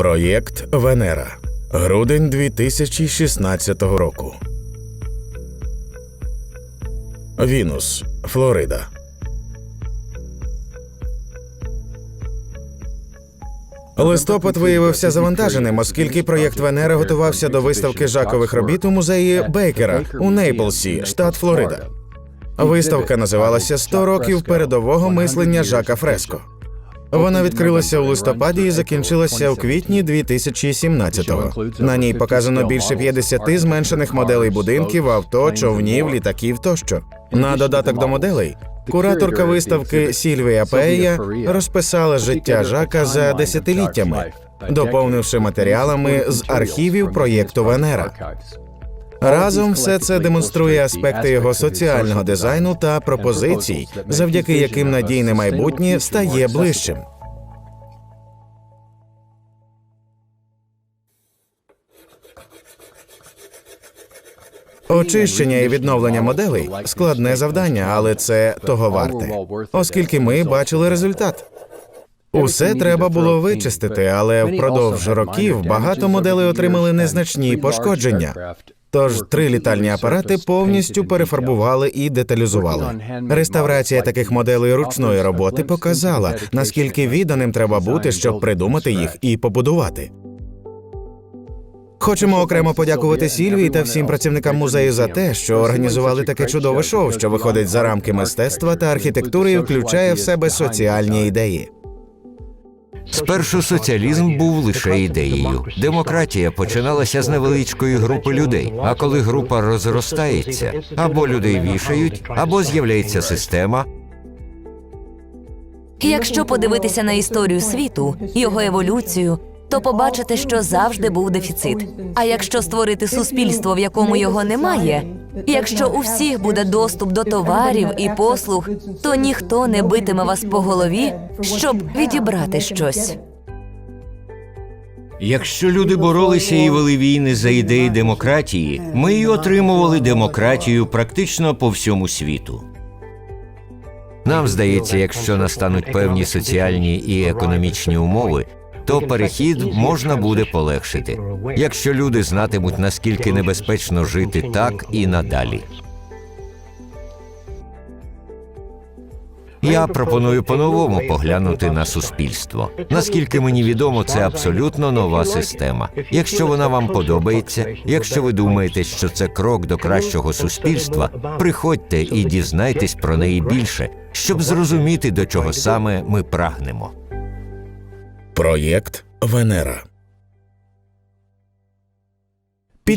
Проєкт Венера. Грудень 2016 року. Вінус, Флорида. Листопад виявився завантаженим, оскільки проєкт Венера готувався до виставки жакових робіт у музеї Бейкера у Нейплсі, штат Флорида. Виставка називалася «100 років передового мислення Жака Фреско. Вона відкрилася у листопаді і закінчилася у квітні 2017-го. На ній показано більше 50 зменшених моделей будинків, авто, човнів, літаків тощо. На додаток до моделей кураторка виставки Сільвія Пея розписала життя Жака за десятиліттями, доповнивши матеріалами з архівів проєкту Венера. Разом все це демонструє аспекти його соціального дизайну та пропозицій, завдяки яким надійне майбутнє стає ближчим. Очищення і відновлення моделей складне завдання, але це того варте, оскільки ми бачили результат. Усе треба було вичистити, але впродовж років багато моделей отримали незначні пошкодження. Тож три літальні апарати повністю перефарбували і деталізували. Реставрація таких моделей ручної роботи показала, наскільки відданим треба бути, щоб придумати їх і побудувати. Хочемо окремо подякувати Сільвії та всім працівникам музею за те, що організували таке чудове шоу, що виходить за рамки мистецтва та архітектури і включає в себе соціальні ідеї. Спершу соціалізм був лише ідеєю. Демократія починалася з невеличкої групи людей. А коли група розростається, або людей вішають, або з'являється система, Якщо подивитися на історію світу, його еволюцію, то побачите, що завжди був дефіцит. А якщо створити суспільство, в якому його немає, якщо у всіх буде доступ до товарів і послуг, то ніхто не битиме вас по голові, щоб відібрати щось. Якщо люди боролися і вели війни за ідеї демократії, ми й отримували демократію практично по всьому світу. Нам здається, якщо настануть певні соціальні і економічні умови, то перехід можна буде полегшити, якщо люди знатимуть наскільки небезпечно жити так і надалі. Я пропоную по-новому поглянути на суспільство. Наскільки мені відомо, це абсолютно нова система. Якщо вона вам подобається, якщо ви думаєте, що це крок до кращого суспільства, приходьте і дізнайтесь про неї більше, щоб зрозуміти, до чого саме ми прагнемо. Проєкт Венера.